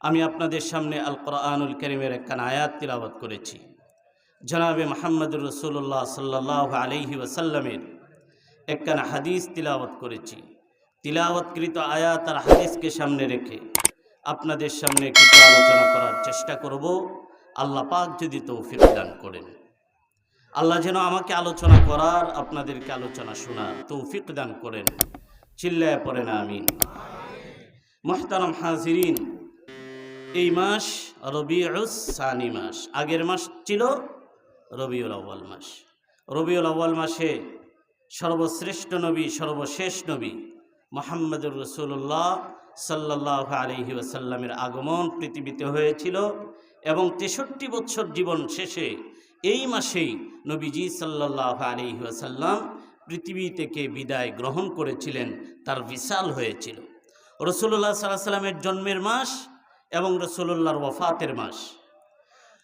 আমি আপনাদের সামনে আল কোরআনুল করিমের একখান আয়াত তিলাবত করেছি। জনাবে মাহমুদুর রসুল্লাহ সাল্লাহ আলহি ওসাল্লামের একখানা হাদিস তিলাবত করেছি। তিলাবৎকৃত আয়াত আর হাদিসকে সামনে রেখে আপনাদের সামনে কিছু আলোচনা করার চেষ্টা করব। আল্লাহ পাক যদি তৌফিক দান করেন। আল্লাহ যেন আমাকে আলোচনা করার, আপনাদেরকে আলোচনা শোনার তৌফিক দান করেন। চিল্লায় পড়েন, আমিন। মোহতারাম হাজিরিন এই মাস রবিউস সানি মাস। আগের মাস ছিল রবিউল আউ্বাল মাস। রবিউল আউ্বাল মাসে সর্বশ্রেষ্ঠ নবী, সর্বশেষ নবী মোহাম্মদুর রসুল্লাহ সাল্লাহ আলহি ওসাল্লামের আগমন পৃথিবীতে হয়েছিল এবং তেষট্টি বছর জীবন শেষে এই মাসেই নবীজি সাল্লাহ আলহি ওসাল্লাম পৃথিবী থেকে বিদায় গ্রহণ করেছিলেন, তার বিশাল হয়েছিল। রসুল্লাহ সাল্লাহ সাল্লামের জন্মের মাস এবং রসুল্লাহর ওফাতের মাস।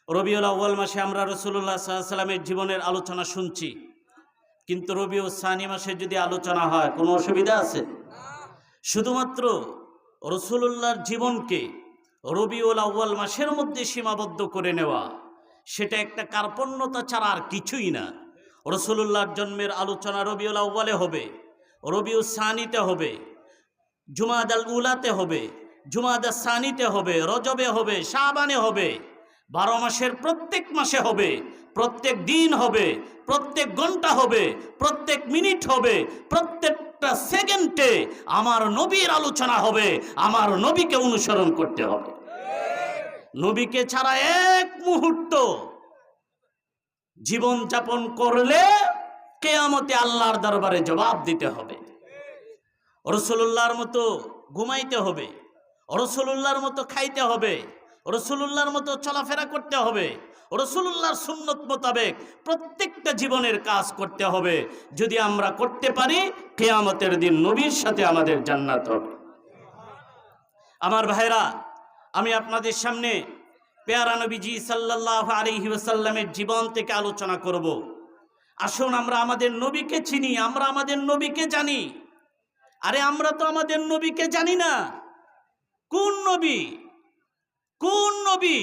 রবিউল আউ্বাল মাসে আমরা রসুল্লাহ সাল্লামের জীবনের আলোচনা শুনছি। কিন্তু রবিউ সানি মাসে যদি আলোচনা হয়, কোনো অসুবিধা আছে? শুধুমাত্র রসুল্লাহর জীবনকে রবিউল আউ্বাল মাসের মধ্যে সীমাবদ্ধ করে নেওয়া, সেটা একটা কার্পণ্যতা ছাড়া আর কিছুই না। রসুল্লাহর জন্মের আলোচনা রবিউল আউ্বালে হবে রবিউ সানিতে হবে জুমাদ আল উলাতে হবে জুমাদা সানিতে হবে, রজবে হবে, শাবানে হবে, বারো মাসের প্রত্যেক মাসে হবে, প্রত্যেক দিন হবে, প্রত্যেক ঘণ্টা হবে, প্রত্যেক মিনিট হবে, প্রত্যেকটা সেকেন্ডে আমার নবীর আলোচনা হবে, আমার নবীকে অনুসরণ করতে হবে। নবীকে ছাড়া এক মুহূর্ত জীবন যাপন করলে কেয়ামতে আল্লাহর দরবারে জবাব দিতে হবে। রসুল্লাহর মতো ঘুমাইতে হবে। রসুল্লাহর মতো খাইতে হবে রসুল্লাহর মতো চলাফেরা করতে হবে রসুল্লাহর সুন্নত মোতাবেক প্রত্যেকটা জীবনের কাজ করতে হবে। যদি আমরা করতে পারি, কেয়ামতের দিন নবীর সাথে আমাদের জান্নাত হবে। আমার ভাইরা আমি আপনাদের সামনে পেয়ারা নবীজি সাল্লাহ আলহি জীবন থেকে আলোচনা করব। আসুন আমরা আমাদের নবীকে চিনি, আমরা আমাদের নবীকে জানি। আরে আমরা তো আমাদের নবীকে জানি না। কোন নবী? কোন নবী?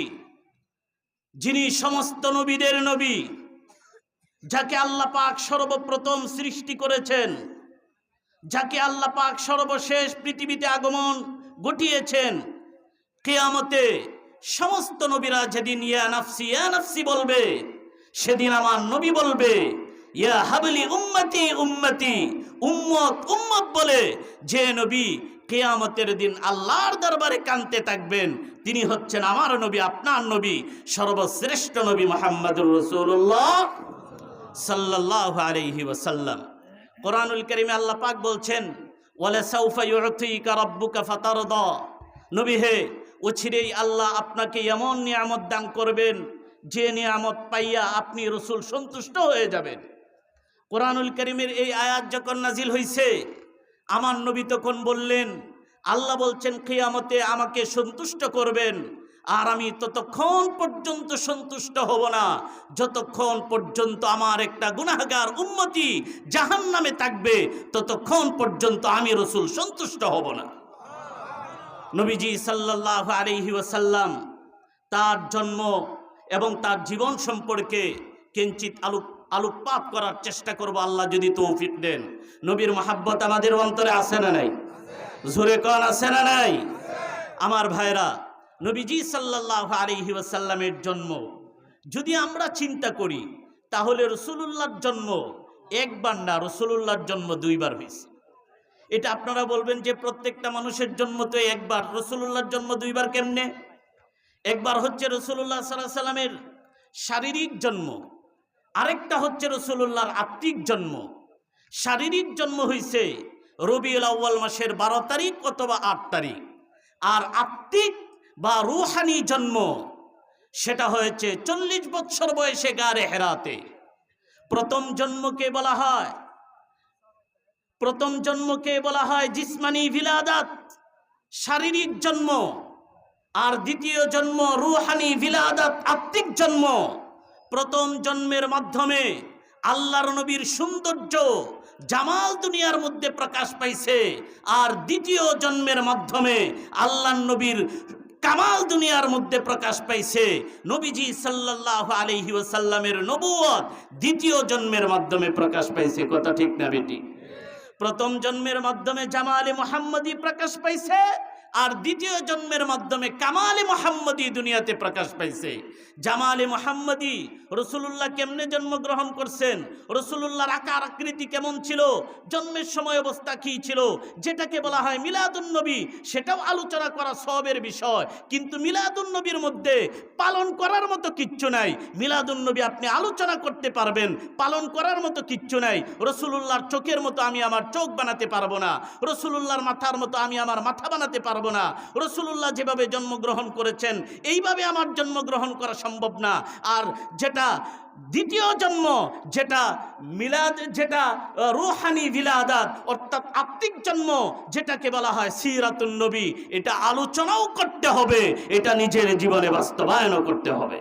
যিনি সমস্ত নবীদের নবী, যাকে আল্লাহ পাক সর্বপ্রথম সৃষ্টি করেছেন, যাকে আল্লাহ পাক সর্বশেষ পৃথিবীতে আগমন ঘটিয়েছেন, কেয়ামতে সমস্ত নবীরা যেদিন ইয়া নাফসি ইয়া নাফসি বলবে, সেদিন আমার নবী বলবে, ইয়া হাবলি উম্মতি উম্মতি, উম্মত উম্মত বলে যে নবী কেয়ামতের দিন আল্লাহর দরবারে কানতে থাকবেন। তিনি হচ্ছেন আমার নবী, আপনার নবী, সর্বশ্রেষ্ঠ নবী মোহাম্মদুর রসুল্লাহ সাল্লাহ আলহি ওসাল্লাম কোরআনুল করিমে আল্লাহ পাক বলছেন, ওয়ালে নবী হে ওছিরেই আল্লাহ আপনাকে এমন নিয়ামত দান করবেন, যে নিয়ামত পাইয়া আপনি রসুল সন্তুষ্ট হয়ে যাবেন। কোরআনুল করিমের এই আয়াত যখন নাজিল হইছে আমার নবী তখন বললেন, আল্লাহ বলছেন, কিয়ামতে আমাকে সন্তুষ্ট করবেন। আর আমি ততক্ষণ পর্যন্ত সন্তুষ্ট হব না। যতক্ষণ পর্যন্ত আমার একটা গুনাহগার উন্মতি জাহান নামে থাকবে, ততক্ষণ পর্যন্ত আমি রসুল সন্তুষ্ট হব না। নবীজি সাল্লাহ আলহি ওয়াসাল্লাম তার জন্ম এবং তার জীবন সম্পর্কে কিঞ্চিত আলোক আলোকপাত করার চেষ্টা করব, আল্লাহ যদি তৌফিক দেন। নবীর মাহাব্বত আমাদের অন্তরে আছে না নাই? জোরে কন, আছে না নাই? আমার ভাইরা, নবীজি সাল্লাহ আলহি ওয়াসাল্লামের জন্ম। যদি আমরা চিন্তা করি, তাহলে রসুলুল্লাহর জন্ম একবার না, রসুলুল্লাহর জন্ম দুইবার হয়েছে। এটা আপনারা বলবেন যে প্রত্যেকটা মানুষের জন্ম তো একবার রসুল্লাহর জন্ম দুইবার কেমনে? একবার হচ্ছে রসুল্লাহ সাল্লাহ সাল্লামের শারীরিক জন্ম আরেকটা হচ্ছে রসুল্লাহর আত্মিক জন্ম। শারীরিক জন্ম হয়েছে রবিউল আউ্বাল মাসের বারো তারিখ অথবা আট তারিখ। আর আত্মিক বা রুহানি জন্ম, সেটা হয়েছে চল্লিশ বৎসর বয়সে গারে হেরাতে। প্রথম জন্মকে বলা হয়? প্রথম জন্মকে বলা হয়? জিসমানি ভিলাদাত, শারীরিক জন্ম। আর দ্বিতীয় জন্ম রুহানি ভিলাদাত, আত্মিক জন্ম। প্রথম জন্মের মাধ্যমে আল্লাহর নবীর সৌন্দর্য জামাল দুনিয়ার মধ্যে প্রকাশ পাইছে। আর দ্বিতীয় জন্মের মাধ্যমে আল্লাহ নবীর কামাল দুনিয়ার মধ্যে প্রকাশ পাইছে। নবীজি সাল্লাল্লাহু আলাইহি ওয়াসাল্লামের নবুয়ত দ্বিতীয় জন্মের মাধ্যমে প্রকাশ পাইছে। কথা ঠিক না বেটি? প্রথম জন্মের মাধ্যমে জামালে মোহাম্মদী প্রকাশ পাইছে। আর দ্বিতীয় জন্মের মাধ্যমে কামালে মোহাম্মদী দুনিয়াতে প্রকাশ পাইছে। জামালে মোহাম্মদী, রসুলুল্লাহ কেমনে জন্মগ্রহণ করছেন? রসুলুল্লাহর আকার, আকৃতি কেমন ছিল? জন্মের সময় অবস্থা কী ছিল? যেটাকে বলা হয় মিলাদুন নবী, সেটাও আলোচনা করা সবের বিষয়। কিন্তু মিলাদুন নবীর মধ্যে পালন করার মতো কিচ্ছু নাই। মিলাদুন নবী আপনি আলোচনা করতে পারবেন, পালন করার মতো কিচ্ছু নাই। রসুলুল্লাহর চোখের মতো আমি আমার চোখ বানাতে পারব না। রসুলুল্লাহর মাথার মতো আমি আমার মাথা বানাতে পারব না। রসুলুল্লাহ যেভাবে জন্মগ্রহণ করেছেন, এইভাবে আমার জন্মগ্রহণ করা সম্ভব না। আর যেটা দ্বিতীয় জন্ম, যেটা মিলাদ, যেটা রুহানি বিলাদাত, অর্থাৎ আত্মিক জন্ম, যেটাকে বলা হয় সিরাতুন নবী, এটা আলোচনাও করতে হবে। এটা নিজের জীবনে বাস্তবায়নও করতে হবে।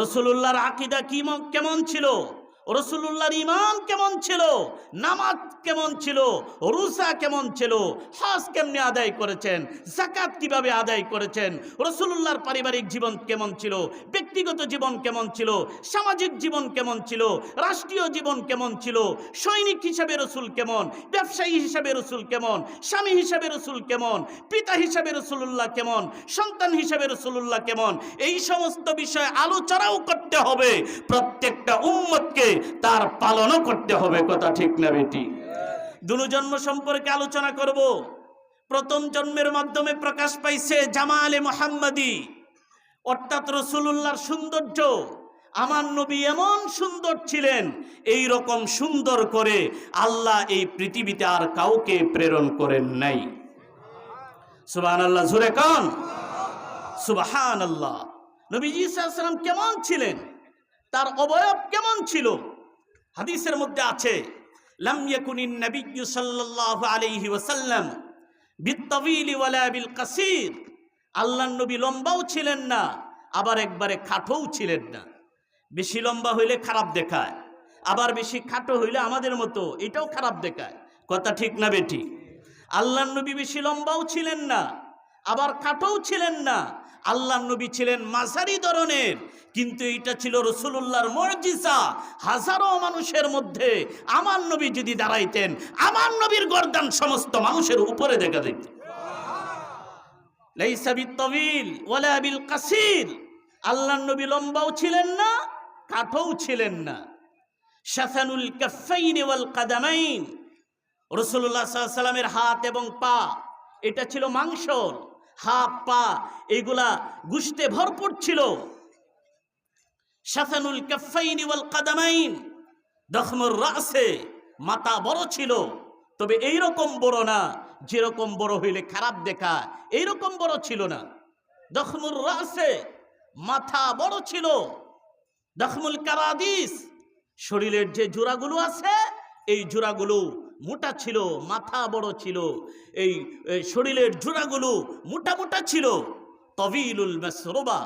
রসুলুল্লাহর আকিদা কি কেমন ছিল? রসুলুল্লাহর ইমান কেমন ছিল? নামাজ কেমন ছিল? রুসা কেমন ছিল? হজ কেমনে আদায় করেছেন? জাকাত কীভাবে আদায় করেছেন? রসুলুল্লাহর পারিবারিক জীবন কেমন ছিল? ব্যক্তিগত জীবন কেমন ছিল? সামাজিক জীবন কেমন ছিল? রাষ্ট্রীয় জীবন কেমন ছিল? সৈনিক হিসাবে রসুল কেমন? ব্যবসায়ী হিসাবে রসুল কেমন? স্বামী হিসাবে রসুল কেমন? পিতা হিসাবে রসুল্লাহ কেমন? সন্তান হিসাবে রসুল্লাহ কেমন? এই সমস্ত বিষয়ে আলোচনাও করতে হবে প্রত্যেকটা উম্মতকে তার পালনও করতে হবে, কথা ঠিক না বেটি? দুনু জন্ম সম্পর্কে আলোচনা করব। প্রথম জন্মের মাধ্যমে প্রকাশ পাইছে জামালে মোহাম্মদী। অর্থাৎ রসুলুল্লাহর সৌন্দর্য। আমার নবী এমন সুন্দর ছিলেন, এই রকম সুন্দর করে আল্লাহ এই পৃথিবীতে আর কাউকে প্রেরণ করেন নাই। সুবাহান আল্লাহ জুরে কন। সুবাহান আল্লাহ নবীজি সাল্লাম কেমন ছিলেন? তার অবয়ব কেমন ছিল? হাদিসের মধ্যে আছে, লাম ইয়াকুনিন নবিয়্যু সাল্লাল্লাহু আলাইহি ওয়াসাল্লাম বিত্তাবিলি ওয়ালা বিল কাসির আল্লাহর নবী লম্বাও ছিলেন না, আবার একবারে খাটোও ছিলেন না। বেশি লম্বা হইলে খারাপ দেখায়, আবার বেশি খাটো হইলে আমাদের মতো এটাও খারাপ দেখায়। কথা ঠিক না বেটি আল্লাহর নবী বেশি লম্বাও ছিলেন না, আবার খাটোও ছিলেন না আল্লাহর নবী ছিলেন মাঝারি ধরনের, কিন্তু এটা ছিল রসুলুল্লাহর মর্জিসা। হাজারো মানুষের মধ্যে আমার নবী যদি দাঁড়াইতেন, আমার নবীর গর্দান সমস্ত মানুষের উপরে দেখা দিত আল্লাহর নবী লম্বাও ছিলেন না, কাঠও ছিলেন না। শাসানুল কাফাইন ওয়াল কাদামাইন। রসুল্লাহ সাল্লামের হাত এবং পা, এটা ছিল মাংসর হাত, পা, এগুলা গুস্তে ভরপুর ছিল। শাসানুল কাফাইন ওয়াল কাদামাইন রাসে, মাথা বড় ছিল। তবে এই রকম বড় না, যেরকম বড় হইলে খারাপ দেখা, এইরকম বড় ছিল না। দখমুর রাসে মাথা বড় ছিল। দখমুল কারাদিস, শরীরের যে জোড়াগুলো আছে, এই জোড়াগুলো মোটা ছিল, মাথা বড় ছিল, এই শরীরের জোড়াগুলো মোটা মোটা ছিল। তবিলুল মেসরোবা,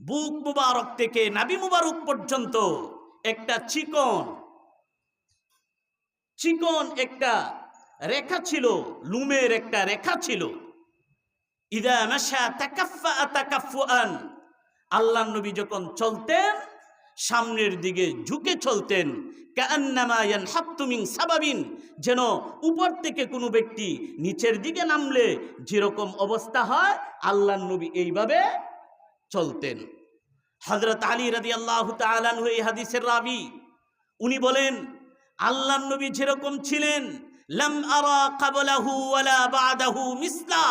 বুক মুবারক থেকে নাবি মুবারক পর্যন্ত একটা চিকন চিকন একটা রেখা ছিল, লুমের একটা রেখা ছিল। ইদা মাশা তাকাফফা তাকাফফুআন আল্লাহ নবী যখন চলতেন সামনের দিকে ঝুঁকে চলতেন। কান্নামা ইয়ানহাত্তু মিন সাবাবিন, যেন উপর থেকে কোনো ব্যক্তি নিচের দিকে নামলে যেরকম অবস্থা হয় আল্লাহ নবী এইভাবে চলতেন। হজরত আলী রাদি আল্লাহ তালানহু এই হাদিসের রাবি। উনি বলেন আল্লাহ নবী যেরকম ছিলেন লাম আরা কাবলাহু ওয়ালা বাদাহু মিসলা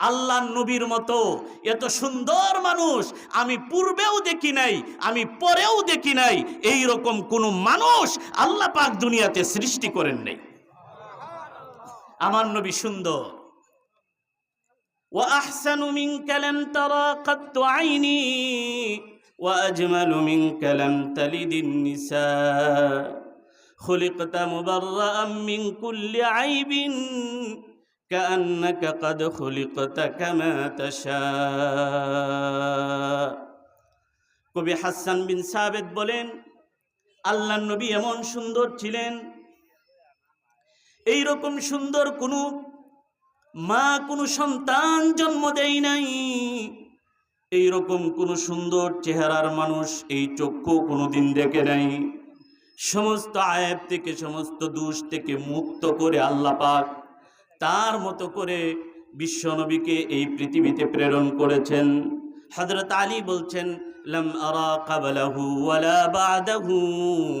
আল্লাহ নবীর মতো এত সুন্দর মানুষ আমি পূর্বেও দেখি নাই আমি পরেও দেখি নাই এই রকম কোন মানুষ আল্লাহ পাক দুনিয়াতে সৃষ্টি করেন নাই আমার নবী সুন্দর وأحسن منك لم ترى قط عيني وأجمل منك لم تلد النساء خلقت مبرأ من كل عيب كأنك قد خلقت كما تشاء কবি হাসান বিন সাবেদ বলেন আল্লাহ নবী এমন সুন্দর ছিলেন এই রকম সুন্দর কোনো মা কোনো সন্তান জন্ম দেয় নাই এইরকম কোনো সুন্দর চেহারার মানুষ এই চক্ষু কোনোদিন দেখে নাই সমস্ত আয়াব থেকে, সমস্ত দোষ থেকে মুক্ত করে আল্লাহ পাক তার মতো করে বিশ্বনবীকে এই পৃথিবীতে প্রেরণ করেছেন। হযরত আলী বলছেন, লাম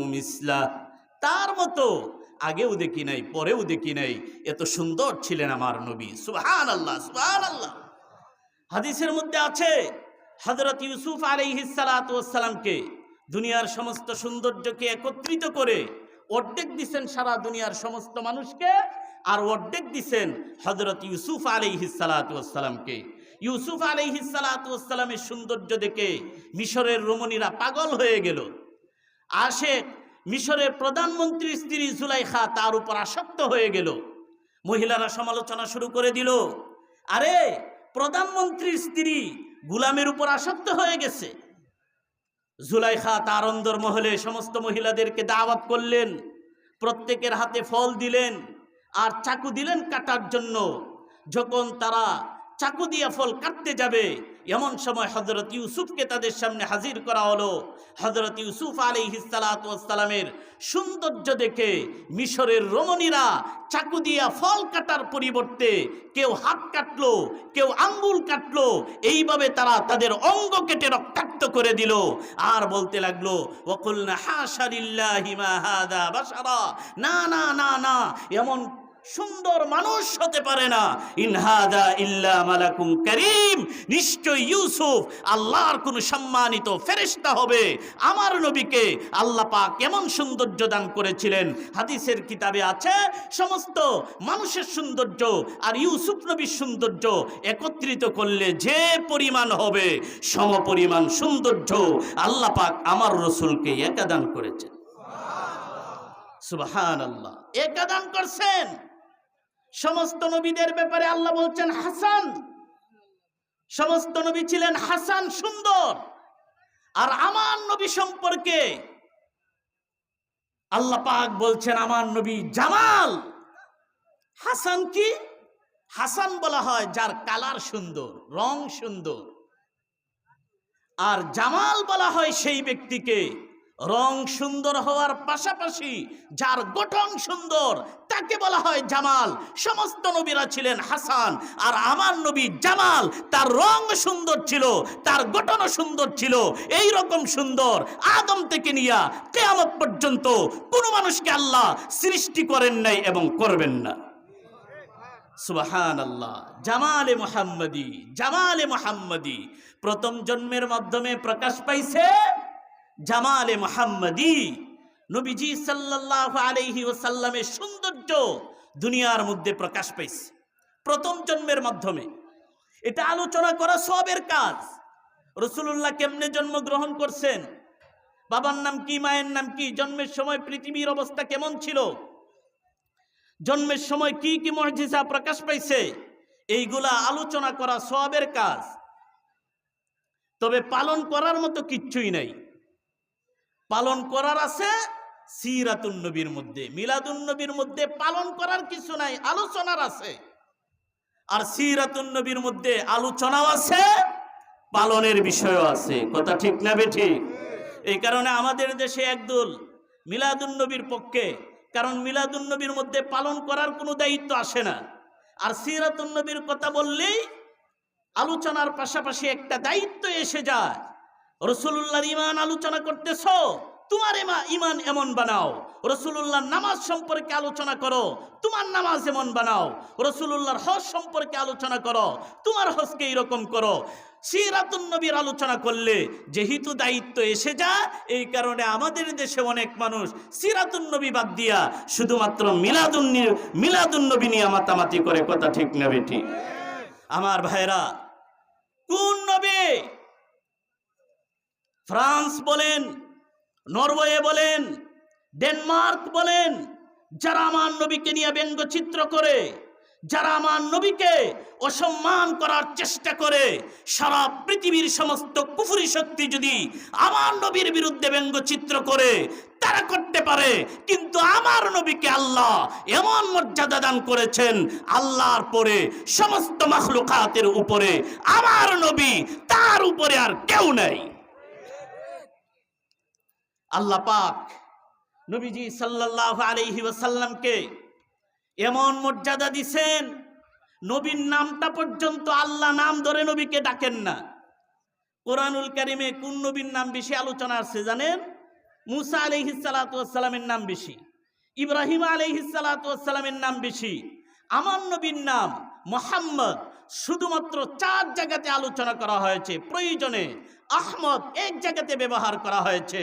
মিসলা। তার মতো আগেও দেখি নাই, পরেও দেখি নাই। এত সুন্দর ছিলেন আমার নবী। সুবহানাল্লাহ সুবহানাল্লাহ। হাদিসের মধ্যে আছে, হযরত ইউসুফ আলাইহিস সালাতু ওয়াসসালামকে দুনিয়ার সমস্ত সৌন্দর্যকে একত্রিত করে অর্ধেক দিছেন সারা দুনিয়ার সমস্ত মানুষকে আর অর্ধেক দিছেন হযরত ইউসুফ আলাইহিস সালাতু ওয়াসসালামকে। ইউসুফ আলাইহিস সালাতু সৌন্দর্য দেখে মিশরের রমণীরা পাগল হয়ে গেল। আসে মিশরের প্রধানমন্ত্রীর স্ত্রী জুলাইখা তার উপর আসক্ত হয়ে গেল। মহিলারা সমালোচনা শুরু করে দিল, আরে, প্রধানমন্ত্রীর স্ত্রী গুলামের উপর আসক্ত হয়ে গেছে। জুলাইখা তার অন্দর মহলে সমস্ত মহিলাদেরকে দাওয়াত করলেন, প্রত্যেকের হাতে ফল দিলেন আর চাকু দিলেন কাটার জন্য। যখন তারা চাকু দিয়া ফল কাটতে যাবে এমন সময় হজরত ইউসুফকে তাদের সামনে হাজির করা হলো। হজরত ইউসুফ আলী সালামের সৌন্দর্য দেখে মিশরের রমণীরা চাকু দিয়া ফল কাটার পরিবর্তে কেউ হাত কাটলো, কেউ আঙ্গুল কাটলো, এইভাবে তারা তাদের অঙ্গ কেটে রক্তাক্ত করে দিল। আর বলতে লাগল বাশারা। না না না না, এমন সুন্দর মানুষ হতে পারে না। ইনহাদা ইল্লা মালাকুম করিম। নিশ্চয় ইউসুফ আল্লাহর কোন সম্মানিত ফেরেশতা হবে। আমার নবীকে আল্লাহ পাক কেমন সৌন্দর্য দান করেছিলেন। হাদিসের কিতাবে আছে, সমস্ত মানুষের সৌন্দর্য আর ইউসুফ নবীর সৌন্দর্য একত্রিত করলে যে পরিমাণ হবে, সম পরিমাণ সৌন্দর্য আল্লাহ পাক আমার রসুলকে একা দান করেছেন। সুবহান আল্লাহ একা দান করছেন? সমস্ত নবীদের ব্যাপারে আল্লাহ বলছেন, হাসান। সমস্ত নবী ছিলেন হাসান সুন্দর। আর আমার নবী সম্পর্কে আল্লাহ পাক বলছেন, আমার নবী জামাল। হাসান কি? হাসান বলা হয় যার কালার সুন্দর, রং সুন্দর। আর জামাল বলা হয় সেই ব্যক্তিকে রং সুন্দর হওয়ার পাশাপাশি যার গঠন সুন্দর, তাকে বলা হয় জামাল। সমস্ত নবীরা ছিলেন হাসান, আর আমার নবী জামাল। তার রং সুন্দর ছিল, তার গঠনও সুন্দর ছিল এই রকম সুন্দর আদম থেকে নিয়া কেয়ামত পর্যন্ত কোনো মানুষকে আল্লাহ সৃষ্টি করেন নাই এবং করবেন না। সুবাহান আল্লাহ জামালে মোহাম্মদি জামালে মোহাম্মদি। প্রথম জন্মের মাধ্যমে প্রকাশ পাইছে জামালে মোহাম্মদি। নবীজি সাল্লাল্লাহু আলাইহি ওয়াসাল্লামের সৌন্দর্য দুনিয়ার মধ্যে প্রকাশ পাইছে। প্রথম জন্মের মাধ্যমে। এটা আলোচনা করা সবের কাজ। রসুল্লাহ কেমনে জন্মগ্রহণ করছেন? বাবার নাম কি, মায়ের নাম কি, জন্মের সময় পৃথিবীর অবস্থা কেমন ছিল? জন্মের সময় কি কি মর্যাদা প্রকাশ পাইছে? এইগুলা আলোচনা করা সবের কাজ। তবে পালন করার মতো কিচ্ছুই নাই। পালন করার আছে সিরাতুন নবীর মধ্যে, মিলাদুন নবীর মধ্যে পালন করার কিছু নাই, আলোচনার আছে। আর সিরাতুন নবীর মধ্যে আলোচনাও আছে, পালনের বিষয়ও আছে। কথা ঠিক না ঠিক এই কারণে আমাদের দেশে একদল মিলাদুন নবীর পক্ষে, কারণ মিলাদুন নবীর মধ্যে পালন করার কোনো দায়িত্ব আসে না। আর সিরাতুন নবীর কথা বললেই আলোচনার পাশাপাশি একটা দায়িত্ব এসে যায়। রসুল্লাহর ইমান আলোচনা করতেছ? তোমার ইমান এমন বানাও। রসুল্লাহর নামাজ সম্পর্কে আলোচনা করো। তোমার নামাজ এমন বানাও। রসুল্লাহর হজ সম্পর্কে আলোচনা করো। তোমার হজকে এইরকম করো। সিরাতুন নবীর আলোচনা করলে যেহেতু দায়িত্ব এসে যায়, এই কারণে আমাদের দেশে অনেক মানুষ সিরাতুন নবী বাদ দিয়া শুধুমাত্র মিলাদুন মিলাদুন নবী নিয়ে মাতামাতি করে, কথা ঠিক না বেঠি? আমার ভাইরা, কোন নবী ফ্রান্স বলেন, নরওয়ে বলেন, ডেনমার্ক বলেন, যারা আমার নবীকে নিয়ে ব্যঙ্গচিত্র করে, যারা আমার নবীকে অসম্মান করার চেষ্টা করে, সারা পৃথিবীর সমস্ত কুফুরি শক্তি যদি আমার নবীর বিরুদ্ধে ব্যঙ্গচিত্র করে, তারা করতে পারে। কিন্তু আমার নবীকে আল্লাহ এমন মর্যাদা দান করেছেন, আল্লাহর পরে সমস্ত মাখলুকাতের উপরে। আমার নবী তার উপরে আর কেউ নেই। আল্লাহ পাক নবীজি সাল্লাল্লাহু আলাইহি ওয়াসাল্লামকে এমন মর্যাদা দিছেন, নবীর নামটা পর্যন্ত আল্লাহ নাম ধরে নবীকে ডাকেন না। কোরআনুল কারিমে কোন নবীর নাম বেশি আলোচনা আছে জানেন? মুসা আলহিসালামের নাম বেশি, ইব্রাহিম আলহিসালামের নাম বেশি, আমার নবীর নাম মোহাম্মদ শুধুমাত্র চার জায়গাতে আলোচনা করা হয়েছে। প্রয়োজনে আহমদ এক জায়গাতে ব্যবহার করা হয়েছে।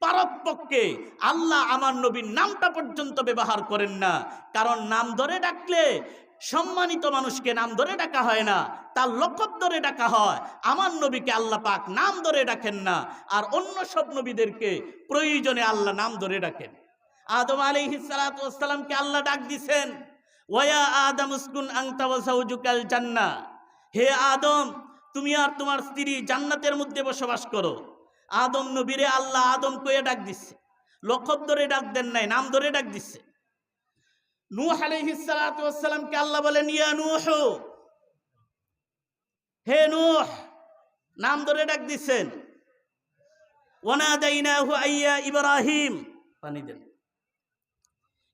পারতপক্ষে আল্লাহ আমার নবীর নামটা পর্যন্ত ব্যবহার করেন না। কারণ নাম ধরে ডাকলে সম্মানিত মানুষকে নাম ধরে ডাকা হয় না। তার লকব ধরে ডাকা হয়। আমার নবীকে আল্লাহ পাক নাম ধরে ডাকেন না। আর অন্য সব নবীদেরকে প্রয়োজনে আল্লাহ নাম ধরে ডাকেন। আদম আলাইহিস সালাতু ওয়াসসালামকে আল্লাহ ডাক দিছেন। ওয়া আদম উসকুন আনতা ওয়া যাওজুকাল জান্নাহ। হে আদম, তুমি আর তোমার স্ত্রী জান্নাতের মধ্যে বসবাস করো। আদম নবীরে আল্লাহ আদম কয়ে ডাক দিচ্ছে। লকব ধরে ডাক দেন নাই, নাম ধরে ডাক দিচ্ছে। নূহ আলাইহিস সালাতু ওয়াসসালামকে আল্লাহ বলেন, ইয়া নূহ, হে নূহ, নাম ধরে ডাক দিচ্ছেন। ওয়ানাদাইনাহু আইয়া ইব্রাহিম। পানি দেন।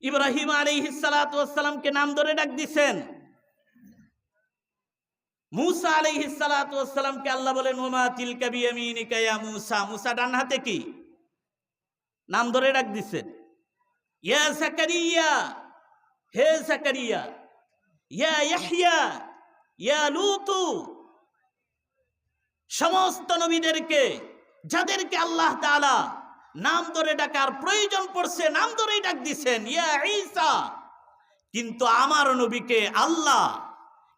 ইব্রাহিম আলাইহিস সালাতু ওয়াসসালামকে নাম ধরে ডাক দিচ্ছেন মুসা আলাইহিস সালাতু ওয়াসসালামকে আল্লাহ বলেন মুসা। ডান হাতে কি? নাম ধরে ডাক দিচ্ছেন জাকারিয়া, হে জাকারিয়া, ইয়া ইয়া লুতু। সমস্ত নবীদেরকে, যাদেরকে আল্লাহ তাআলা নাম ধরে ডাকার প্রয়োজন পড়ছে, নাম ধরেই ডাক দিছেন, ইয়া ঈসা। কিন্তু আমার নবীকে আল্লাহ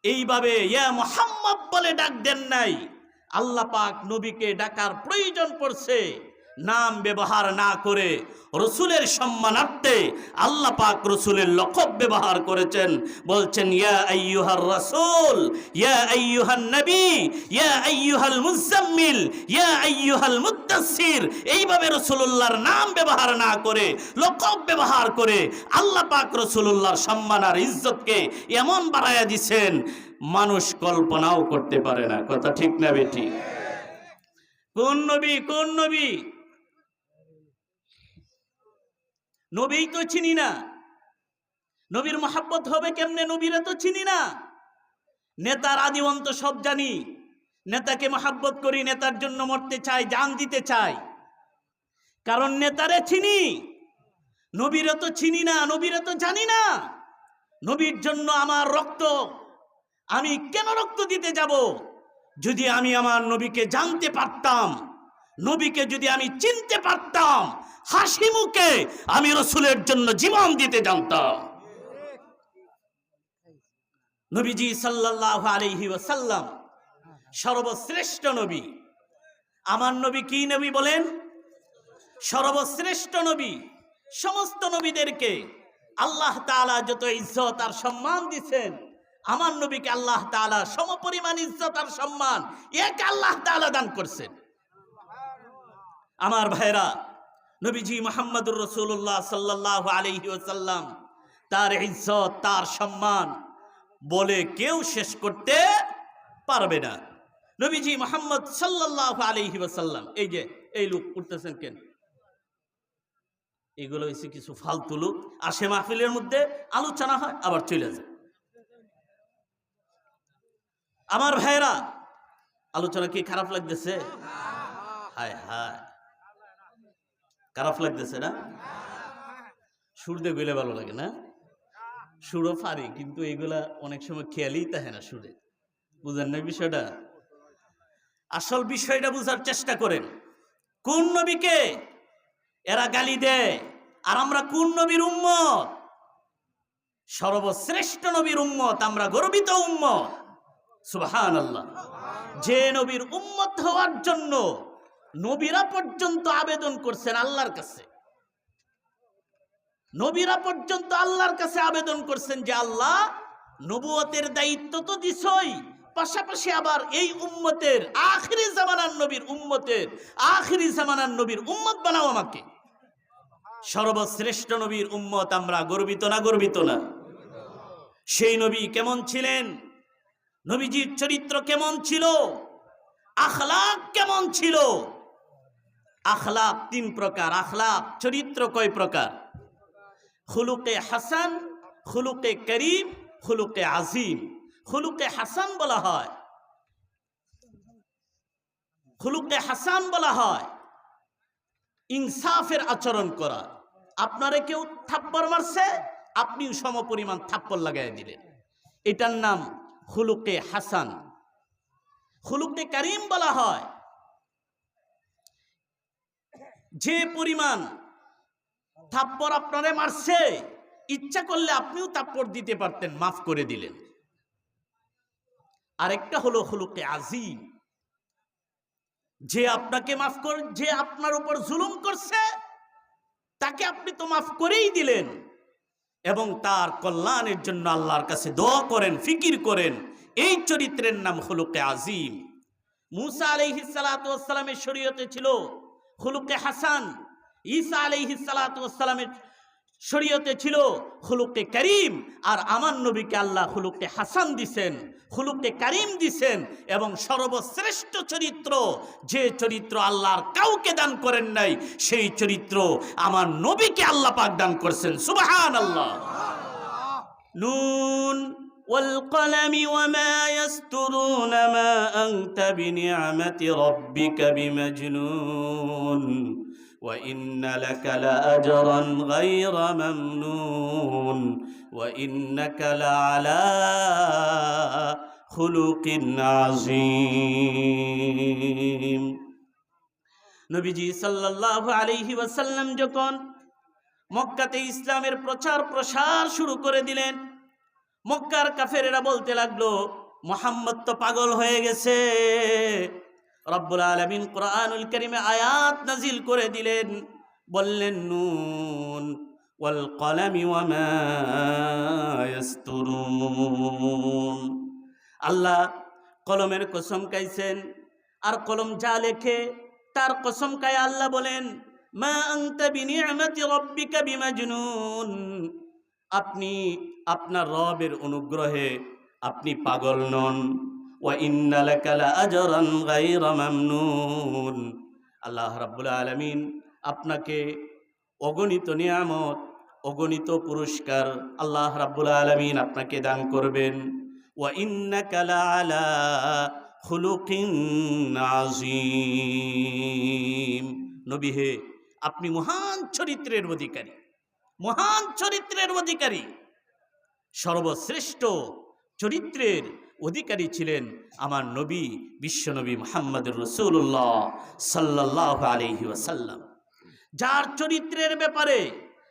এইভাবে, ইয়া মোহাম্মদ বলে ডাক দেন নাই। আল্লাহ পাক নবীকে ডাকার প্রয়োজন পড়ছে। নাম ব্যবহার না করে রসুলের সম্মানার্থে আল্লাহ পাক রসুলের লকব ব্যবহার করেছেন। বলছেন, ইয়া মুজাম্মিল ইয়া এইভাবে রসুলুল্লাহর নাম ব্যবহার না করে, লকব ব্যবহার করে আল্লাহ পাক রসুলুল্লাহর সম্মান আর ইজ্জতকে এমন বাড়াইয়া দিছেন, মানুষ কল্পনাও করতে পারে না। কথা ঠিক না বেটি কোন নবী কোন নবী? নবী তো চিনি না। নবীর মহাব্বত হবে কেমনে? নবীরা তো চিনি না। নেতার আদিবন্ত সব জানি। নেতাকে মহাব্বত করি, নেতার জন্য মরতে চাই, জান দিতে চাই। কারণ নেতারে চিনি। নবীরা তো চিনি না, নবীরা তো জানি না। নবীর জন্য আমার রক্ত। আমি কেন রক্ত দিতে যাব? যদি আমি আমার নবীকে জানতে পারতাম, নবীকে যদি আমি চিনতে পারতাম হাসি মুখে আমি রসুলের জন্য জীবন দিতে জানতাম। নবীজি সাল্লাল্লাহু আলাইহি ওয়াসাল্লাম সর্বশ্রেষ্ঠ নবী। আমার নবী কি নবী বলেন? সর্বশ্রেষ্ঠ নবী, সমস্ত নবীদেরকে আল্লাহ তাআলা যত ইজ্জত আর সম্মান দিচ্ছেন আমার নবীকে আল্লাহ তাআলা সমপরিমাণ ইজ্জত আর সম্মান এক আল্লাহ তাআলা দান করছেন। আমার ভাইরা নবীজি মোহাম্মদুর রসুল্লাহ সাল্লাহ আলহি ওসাল্লাম তার ইজ্জত, তার সম্মান বলে কেউ শেষ করতে পারবে না। নবীজি মোহাম্মদ সাল্লাহ আলহি ওসাল্লাম এই যে, এই লোক উঠতেছেন কেন? এগুলো হয়েছে কিছু ফালতু লোক, আর সে মাহফিলের মধ্যে আলোচনা হয়, আবার চলে যায়। আমার ভাইরা আলোচনা কি খারাপ লাগতেছে? হায় হায়। খারাপ লাগতেছে না? সুর দিয়ে গেলে ভালো লাগে না? সুরও পারি কিন্তু এগুলা অনেক সময় খেয়ালই থাকে না সুরে। বুঝেন না বিষয়টা? আসল বিষয়টা বুঝার চেষ্টা করেন। কোন নবীকে এরা গালি দেয়? আর আমরা কোন নবীর উম্মত? সর্বশ্রেষ্ঠ নবীর উম্মত, আমরা গর্বিত উম্মত। সুবহান যে নবীর উম্মত হওয়ার জন্য নবীরা পর্যন্ত আবেদন করছেন আল্লাহর কাছে। নবীরা পর্যন্ত আল্লাহর কাছে আবেদন করছেন যে আল্লাহ নবুয়তের দায়িত্ব তো দিছই, পাশাপাশি আবার এই উম্মতের আখিরি জামানার নবীর উম্মতের আখরি জামানার নবীর উম্মত বানাও আমাকে। সর্বশ্রেষ্ঠ নবীর উম্মত আমরা, গর্বিত না গর্বিত না? সেই নবী কেমন ছিলেন? নবীজির চরিত্র কেমন ছিল? আখলাক কেমন ছিল? আখলাক তিন প্রকার আখলাক চরিত্র কয় প্রকার? খুলুকে হাসান, খুলুকে করিম, খুলুকে আজিম। খুলুকে হাসান বলা হয়। খুলুকে হাসান বলা হয়। ইনসাফের আচরণ করা। আপনারে কেউ থাপ্পড় মারছে, আপনিও সমপরিমাণ থাপ্পড় লাগাই দিলেন। এটার নাম খুলুকে হাসান। খুলুকে করিম বলা হয়। যে পরিমাণ থাপ্পড় আপনারে মারছে, ইচ্ছা করলে আপনিও থাপ্পড় দিতে পারতেন, মাফ করে দিলেন। আরেকটা হলো হলুকে আজিম। যে আপনাকে মাফ কর, যে আপনার উপর জুলুম করছে, তাকে আপনি তো মাফ করেই দিলেন। এবং তার কল্যাণের জন্য আল্লাহর কাছে দোয়া করেন, ফিকির করেন। এই চরিত্রের নাম হলুকে আজিম। মুসা আলাইহিস সালামের শরীয়তে ছিল হলুকে হাসান। ঈসা আলাইহিস সালামের শরীয়তে ছিল হুলুকে করিম। আর আমার নবীকে আল্লাহ হুলুকে হাসান দিছেন হুলুকে করিম দিছেন এবং সর্বশ্রেষ্ঠ চরিত্র, যে চরিত্র আল্লাহর কাউকে দান করেন নাই, সেই চরিত্র আমার নবীকে আল্লাহ পাক দান করছেন। সুবহান আল্লাহ নুন والقلم وما يسترون ما أنت بنعمة ربك بمجنون وإن لك لأجرا غير ممنون وإنك لعلى خلق عظيم নবীজি সাল্লাল্লাহু আলাইহি ওয়াসাল্লাম যখন মক্কাতে ইসলামের প্রচার প্রসার শুরু করে দিলেন মক্কার কাফেরেরা বলতে লাগল, মোহাম্মদ তো পাগল হয়ে গেছে। রব্বুল আলমিন কোরআনুল করিমে আয়াত নাজিল করে দিলেন। বললেন, নুন, ওয়াল কলামি আল্লাহ কলমের কসম কাইছেন আর কলম যা লেখে, তার কসম কায় আল্লাহ বলেন, মা আনতা বিনিআমাতি রাব্বিকা বিমাজনুন। আপনি আপনার রবের অনুগ্রহে আপনি পাগল নন। আল্লাহ রাব্বুল আলামিন আপনাকে অগণিত নিয়ামত, অগণিত পুরস্কার আল্লাহ রাব্বুল আলামিন আপনাকে দান করবেন। ওয়া ইন্নাকা লাআলা খুলুকিন আযীম। নবী হে, আপনি মহান চরিত্রের অধিকারী। মহান চরিত্রের অধিকারী। সর্বশ্রেষ্ঠ চরিত্রের অধিকারী ছিলেন আমার নবী, বিশ্বনবী মোহাম্মদ রসুল্লাহ সাল্লাহ আলহি ওয়াসাল্লাম। যার চরিত্রের ব্যাপারে,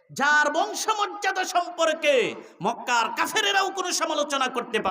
যার বংশমর্যাদা সম্পর্কে মক্কার কাফেরেরাও কোনো সমালোচনা করতে পারে